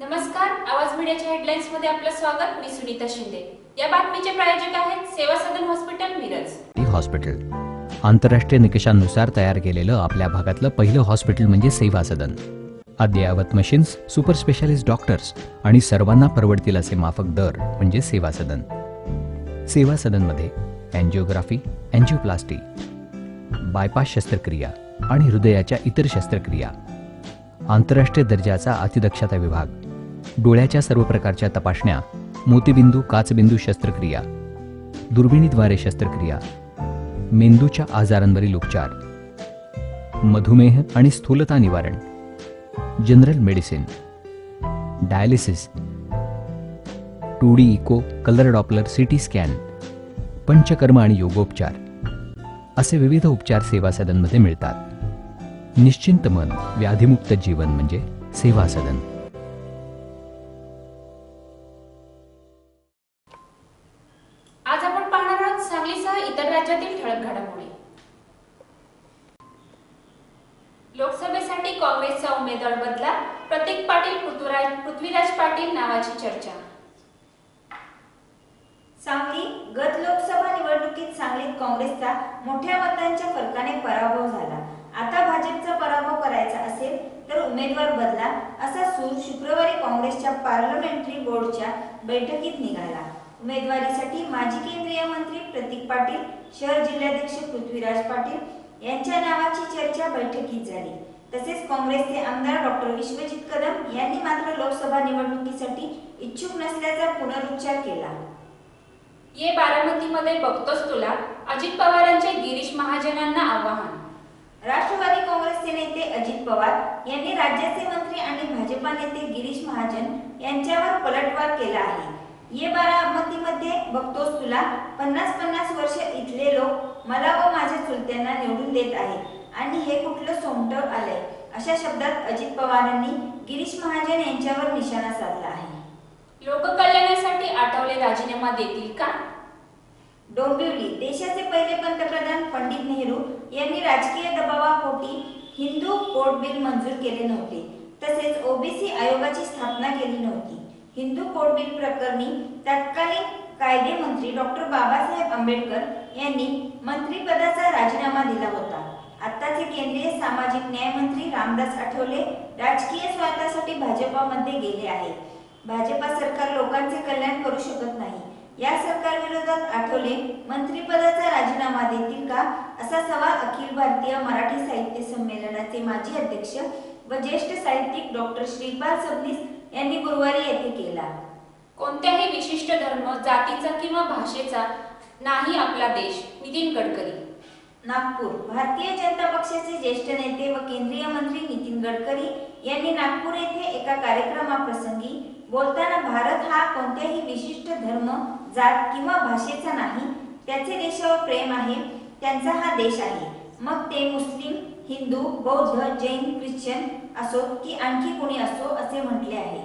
नमस्कार आवाज मीडियाच्या हेडलाईन्समध्ये आपलं स्वागत. मी सुनीता शिंदे. या बातमीचे प्रायोजक आहेत सेवा सदन हॉस्पिटल मिरज. हॉस्पिटल. आंतरराष्ट्रीय निकषांनुसार तयार केलेलं आपल्या भागातलं पहिलं हॉस्पिटल म्हणजे सेवा सदन. अद्ययावत मशीन्स सुपर स्पेशालिस्ट डॉक्टर्स आणि सर्वांना परवडतील असे माफक दर म्हणजे सेवा सदन. सेवा सदनमध्ये अँजिओग्राफी अँजिओप्लास्टी बायपास शस्त्रक्रिया आणि हृदयाच्या इतर शस्त्रक्रिया. आंतरराष्ट्रीय दर्जाचा अतिदक्षता विभाग. डोळ्याच्या सर्व प्रकारच्या तपासण्या मोतीबिंदू काचबिंदू शस्त्रक्रिया दुर्बिणीद्वारे शस्त्रक्रिया मेंदूच्या आजारांवरील उपचार मधुमेह आणि स्थूलता निवारण general medicine dialysis two D echo colour Doppler CT scan panchakarma आणि योगोपचार असे विविध उपचार सेवा सदनमध्ये मिळतात. निश्चिंत मन व्याधिमुक्त जीवन म्हणजे सेवा सदन. आज आपण पाहणार आहोत सांगलीसह इतर राज्यातील ठळक घडामोडी. लोकसभेसाठी काँग्रेसचा उमेदवार बदला प्रतीक पाटील पृथ्वीराज पृथ्वीराज पाटील नावाची चर्चा. सांगली गत लोकसभा निवडणुकीत सांगलीत काँग्रेसचा मोठ्या मतांच्या फरकाने पराभव झाला आता भाजपचा पराभव करायचा असेल तर उमेदवार बदला असा सूर शुक्रवारी काँग्रेसच्या पार्लमेंटरी बोर्डच्या बैठकीत निघाला. उमेदवारीसाठी माजी केंद्रीय मंत्री प्रतीक पाटील शहर जिल्हाध्यक्ष पृथ्वीराज पाटील यांच्या नावाची चर्चा बैठकीत झाली. तसेच काँग्रेसचे आमदार डॉक्टर विश्वजित कदम यांनी मात्र लोकसभा निवडणुकीसाठी इच्छुक नसल्याचा पुनरुच्चार केला. ये बारामतीमध्ये बघतोस तुला अजित पवारांचे गिरीश महाजनांना आवाहन. राष्ट्रवादी काँग्रेसचे नेते अजित पवार यांनी राज्याचे मंत्री आणि भाजपा नेते गिरीश महाजन यांच्यावर पलटवार केला आहे. ये बारामतीमध्ये बघतोस तुला पन्नास पन्नास वर्ष इथले लोक मला व माझ्या चुलत्यांना निवडून देत आहेत आणि हे कुठलं सोमटं आलंय? अशा शब्दात अजित पवारांनी गिरीश महाजन यांच्यावर निशाणा साधला आहे. लोककल्याणासाठी आठवले राजीनामा देतील का? डोंबिवली देशाचे पहिले पंतप्रधान पंडित नेहरू यांनी राजकीय दबावापोटी हिंदू कोर्ट बिल मंजूर केले नव्हते. तसेच ओबीसी आयोगाची स्थापना केली नव्हती. हिंदू कोर्ट बिल प्रकरणी तत्कालीन कायदे मंत्री डॉक्टर बाबासाहेब आंबेडकर यांनी मंत्रिपदाचा राजीनामा दिला होता. आत्ताचे केंद्रीय सामाजिक न्याय मंत्री रामदास आठवले राजकीय स्वार्थासाठी भाजपामध्ये गेले आहे. भाजपा सरकार लोकांचे कल्याण करू शकत नाही. या सरकार विरोधात आठवले मंत्रिपदाचा राजीनामा देतील का? असा सवाल अखिल भारतीय मराठी साहित्य संमेलनाचे माजी अध्यक्ष व ज्येष्ठ साहित्यिक डॉक्टर श्रीपाल सबनीस यांनी गुरुवारी येथे केला. कोणत्याही विशिष्ट धर्म जातीचा किंवा भाषेचा नाही आपला देश नितीन गडकरी. नागपूर भारतीय जनता पक्षाचे ज्येष्ठ नेते व केंद्रीय मंत्री नितीन गडकरी यांनी नागपूर येथे एका कार्यक्रमाप्रसंगी बोलताना भारत हा कोणत्याही विशिष्ट धर्म जात किंवा भाषेचा नाही त्याचे देशावर प्रेम आहे त्यांचा हा देश आहे. मग ते मुस्लिम हिंदू बौद्ध जैन ख्रिश्चन असो की आणखी कोणी असो असे म्हटले आहे.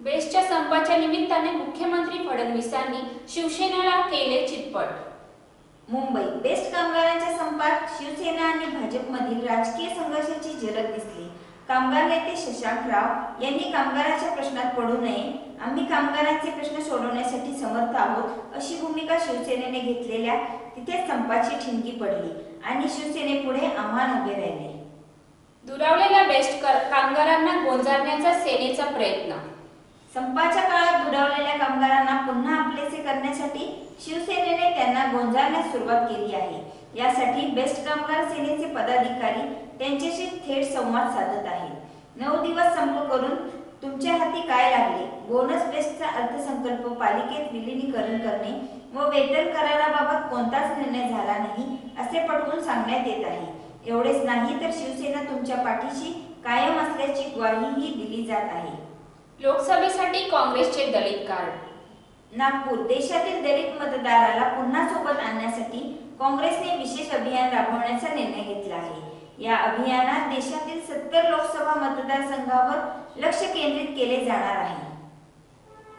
बेस्टच्या संपाच्या निमित्ताने मुख्यमंत्री फडणवीसांनी शिवसेनेला केले चितपट. मुंबई बेस्ट कामगारांच्या संपात शिवसेना आणि भाजपमधील राजकीय संघर्षाची झलक दिसली. कामगार नेते शशांक राव यांनी कामगाराच्या प्रश्नात पडू नये. आम्ही कामगारांचे प्रश्न सोडवण्यासाठी समर्थ आहोत अशी भूमिका शिवसेनेने घेतलेल्या तिथे संपाची ठिणगी पडली आणि शिवसेनेपुढे आव्हान उभे राहिले. दुरावलेल्या बेस्ट कर- कामगारांना गोंजारण्याचा सेनेचा प्रयत्न. संपाच्या काळात दुरावलेल्या कामगारांना पुन्हा आपलेसे करण्यासाठी शिवसेनेने त्यांना गोंजारण्यास सुरुवात केली आहे. यासाठी बेस्ट कामगार सेनेचे पदाधिकारी त्यांच्याशी थेट संवाद साधत आहेत नऊ दिवस संप करून तुमच्या हाती काय लागले? बोनस बेस्टचा अर्थसंकल्प पालिकेत विलिनीकरण करणे व वेतन कराराबाबत कोणताच निर्णय झाला नाही असे पटवून सांगण्यात येत आहे. एवढेच नाही तर शिवसेना तुमच्या पाठीशी कायम असल्याची ग्वाहीही दिली जात आहे. लोकसभेसाठी काँग्रेसचे दलित कार्ड. नागपूर देशातील दलित मतदाराला पुन्हा सोबत आणण्यासाठी काँग्रेसने विशेष अभियान राबवण्याचा निर्णय घेतला आहे. या अभियानात देशातील सत्तर लोकसभा मतदारसंघावर लक्ष केंद्रित केले जाणार आहे.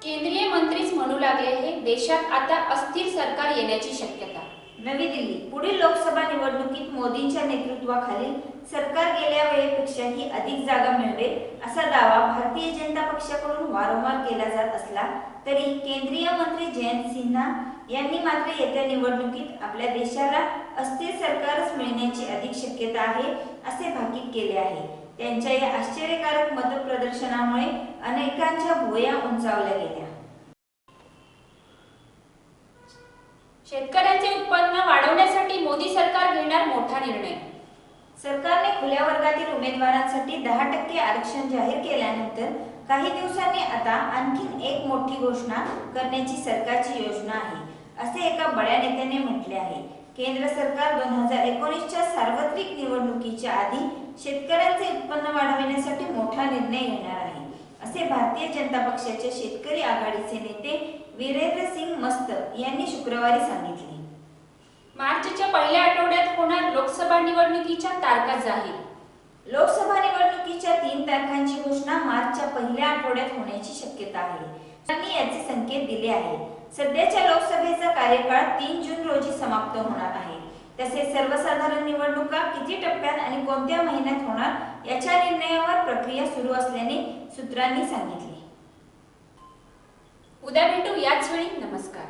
केंद्रीय मंत्रीच म्हणू लागले हे देशात आता अस्थिर सरकार येण्याची शक्यता. नवी दिल्ली पुढील लोकसभा निवडणुकीत मोदींच्या नेतृत्वाखालील सरकार गेल्या वेळेपेक्षाही अधिक जागा मिळवेल असा दावा भारतीय जनता पक्षाकडून वारंवार केला जात असला तरी केंद्रीय मंत्री जयंत सिन्हा यांनी मात्र येत्या निवडणुकीत आपल्या देशाला अस्थिर सरकारच मिळण्याची अधिक शक्यता आहे असे भाकीत केले आहे. त्यांच्या या आश्चर्यकारक मतप्रदर्शनामुळे अनेकांच्या भुवया उंचावल्या गेल्या. शेतकऱ्यांचे उत्पन्न वाढवण्यासाठी मोदी सरकार घेणार मोठा निर्णय. सरकारने खुल्या वर्गातील उमेदवारांसाठी दहा टक्के आरक्षण जाहीर केल्यानंतर काही दिवसांनी आता आणखीन एक मोठी घोषणा करण्याची सरकारची योजना आहे. असे एका बड्या नेत्याने म्हटले आहे. केंद्र सरकार दोन हजार एकोणीसच्या सार्वत्रिक निवडणुकीच्या आधी शेतकऱ्यांचे उत्पन्न वाढविण्यासाठी मोठा निर्णय घेणार आहे. असे भारतीय जनता पक्षाचे शेतकरी आघाडीचे नेते वीरेंद्र सिंग मस्त यांनी शुक्रवारी सांगितले. मार्चच्या पहिल्या आठवड्यात होणार लोकसभा निवडणुकीच्या तारखा जाहीर. लोकसभा निवडणुकीच्या तीन तारखांची घोषणा मार्चच्या पहिल्या आठवड्यात होण्याची शक्यता आहे. त्यांनी याचे संकेत दिले आहे. सध्याच्या लोकसभेचा कार्यकाळ तीन जून रोजी समाप्त होणार आहे. तसेच सर्वसाधारण निवडणुका किती टप्प्यात आणि कोणत्या महिन्यात होणार याच्या निर्णयावर प्रक्रिया सुरू असल्याने सूत्रांनी सांगितले. उद्या भेटू याच वेळी. नमस्कार.